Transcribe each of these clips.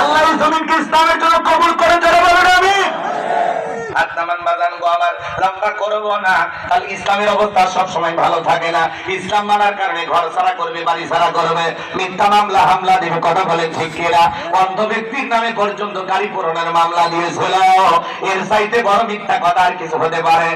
আল্লাহ জমিনকে ইসলামের জন্য কবুল করে যারা বলেন আমি আর লম্বা করব না। তাহলে ইসলামের অবস্থা সব সময় ভালো থাকে না। ইসলাম মানার কারণে ঘর ছাড়া করবে, বাড়ি ছাড়া করবে। মিথ্যা মামলা, হামলা দেবে কথা বলে ঠিক কিনা? অন্ধ ব্যক্তির নামে পর্যন্ত গাড়ি পূরণের মামলা দিয়েছিল এর সাইতে বড় মিথ্যা কথা আর কিছু হতে পারে।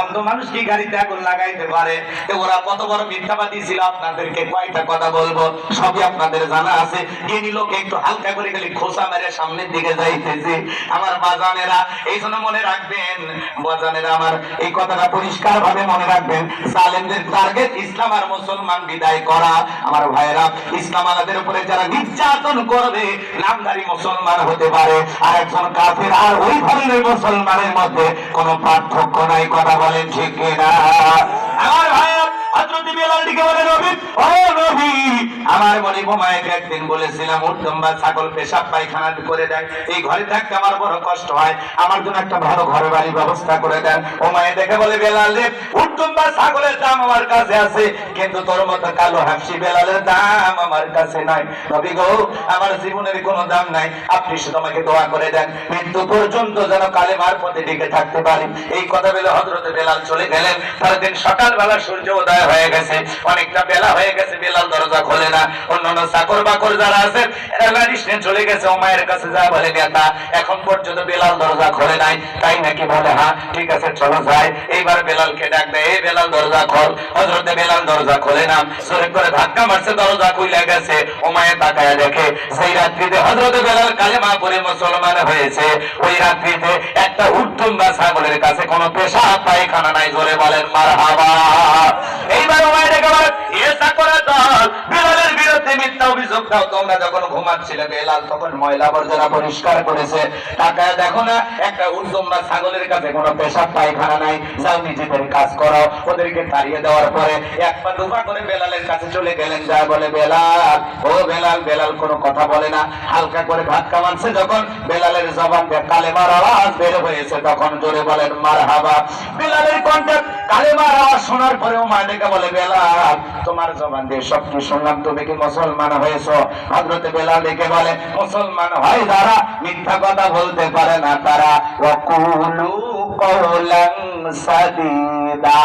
অন্ধ মানুষ কি গাড়িতে আগুন লাগাইতে পারে? ওরা কত বড় মিথ্যাবাদী ছিল, আপনাদেরকে কয়টা কথা বলব? সবই আপনাদের জানা আছে। জ্ঞানী লোক একটু হালকা করে গেলে খোসা মেরে সামনের দিকে যাইতেছে। আমার বাজানেরা, এই জন্য মনে রাখবেন, বাজানেরা আমার এই কথাটা পরিষ্কার ভাবে মনে রাখবেন। সালেমদের টার্গেট ইসলাম আর মুসলমান বিদায় করা। আমার ভাইরা ইসলাম আলাদের উপরে যারা নির্যাতন করবে নামদারি মুসলমান হতে পারে। আর একজন কাফের আর ওই ধরনের মুসলমানের মধ্যে কোনো পার্থক্য নাই, কথা বলেন ঠিক কিনা? আমার ভাইরা হযরত বিলাল দিকে নবী ও আমার মনে বোমায়কে একদিন বলেছিলাম উত্তম বা ছাগল পেশাব পায়খানা করে দেয়। এই ঘরে থাকতে আমার বড় কষ্ট হয়। আমার জন্য একটা ভালো ঘরে বাড়ির ব্যবস্থা করে দেন। ও মায়ে দেখে বলে, বেলাল রে উত্তম বা ছাগলের দাম আমার কাছে আছে। কিন্তু তোর মতো কালো হাসি বেলালের দাম আমার কাছে নাই। গো, আমার জীবনের কোনো দাম নাই। আপনি শুধু আমাকে দোয়া করে দেন। মৃত্যু পর্যন্ত যেন কালেমার পথে টিকে থাকতে পারি। এই কথা বলে হজরতে বেলাল চলে গেলেন। পরের দিন সকালবেলা সূর্য উদয় হয়ে গেছে। অনেকটা অন্যান্য চাকর বাকর যারা আছে এরা লারিস চলে গেছে। ও মায়ের কাছে যা বলে নেতা এখন পর্যন্ত বেলাল দরজা খোলে নাই। তাই নাকি বলে হ্যাঁ ঠিক আছে, চলো যাই। এইবার বেলালকে ডাক দেয়, এই বেলাল দরজা খোল। হজরতে বেলাল দরজা খোলে না। জোরে করে ধাক্কা মারছে, দরজা খুলে গেছে। ও মায়ের তাকায় দেখে সেই রাত্রিতে হজরতে বেলাল কালেমা পরে মুসলমান হয়েছে, ওই রাত্রিতে একটা উত্তম বা ছাগলের কাছে কোনো পেশা পায়খানা নাই। জোরে বলেন মার হাবা এইবার ও মায়ের ডেকে বলে এ চাকরের দল দাও তোমরা যখন ঘুমাচ্ছিলে বেলাল তখন ময়লা পরিষ্কার করেছে। দেখো না, একটা ছাগলের কাছে কোনো পেশাব, পায়খানা নাই। যাও নিজেদের কাজ ওদেরকে তাড়িয়ে দেওয়ার পরে এক পা দুপা করে বেলালের কাছে চলে গেলেন। যা বলে, বেলাল, ও বেলাল বেলাল কোনো কথা বলে না। হালকা করে যখন বেলালের জবান কালেমার আওয়াজ বের হয়েছে। তখন জোরে বলেন মার হাবা বেলালের কালেমার আওয়াজ শোনার পরেও বলে, বেলাল, তোমার জবান দিয়ে সব কি শুনলাম। তুমি কি মুসলমান হয়েছো? হজরতে বেলাল ডেকে বলে, মুসলমান হয় যারা, মিথ্যা কথা বলতে পারে না তারা। ওয়াকুলু কওলান সাদিদা।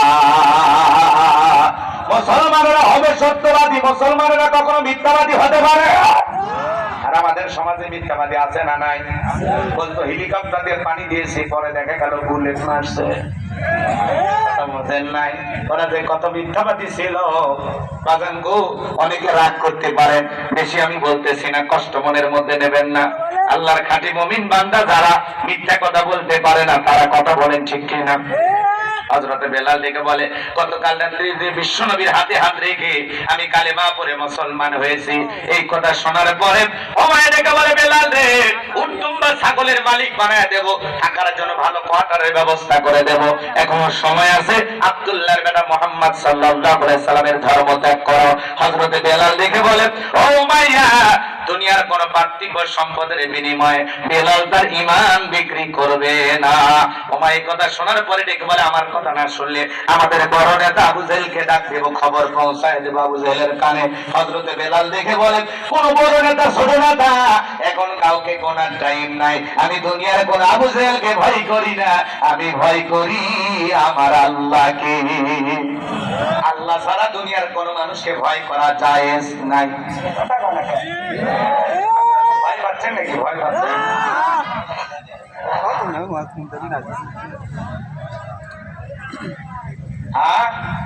মুসলমানেরা হবে সত্যবাদী, মুসলমানেরা কখনো মিথ্যাবাদী হতে পারে। আর আমাদের সমাজে মিথ্যাবাদী আছে না নাই? বলতো, হেলিকপ্টার দিয়ে পানি দিয়েছি, পরে দেখা গেল বুলেট মারছে। বোঝেন নাই। ওরা যে কত মিথ্যাবাদী ছিল বাজাঙ্গু অনেকে রাগ করতে পারেন, বেশি আমি বলতেছি না, কষ্ট মনের মধ্যে নেবেন না। আল্লাহর খাঁটি মমিন বান্দা যারা মিথ্যা কথা বলতে পারে না, তারা কথা বলেন ঠিক কিনা? হজরতে বেলাল দেখে বলে, গতকাল রাত্রি যে বিশ্ব নবীর হাতে হাত রেখে আমি কালেমা পরে মুসলমান হয়েছি, এই কথা শোনার পরে ও মায়ের দেখে বলে, বেলাল রে ছাগলের মালিক বানায় দেব, থাকার জন্য ভালো কোয়ার্টারের ব্যবস্থা করে দেব। এখনও সময় আছে, আব্দুল্লাহর বেটা মোহাম্মদ সাল্লাল্লাহু আলাইহি সাল্লামের ধর্ম ত্যাগ করো। বেলাল দেখে বলে, ও মাইয়া দুনিয়ার কোন পার্থিব সম্পদের বিনিময়ে বেলাল তার ইমান বিক্রি করবে না। ওমা এই কথা শোনার পরে ডেকে বলে, আমার কথা না শুনলে আমাদের বড় নেতা আবু জেলকে ডাক দেবো, খবর পৌঁছায় দেবো আবু জেলের কানে। হজরতে বেলাল দেখে বলে, কোন বড় নেতা ছোট নেতা এখন কাউকে কোনার টাইম নাই। আমি দুনিয়ার কোন আবু জেলকে ভয় করি না। আমি ভয় করি আমার আল্লাহকে। আল্লাহ সারা দুনিয়ার কোন মানুষকে ভয় করা যায় নাই। ভয় পাচ্ছেন নাকি? ভয় পাচ্ছেন? হ্যাঁ?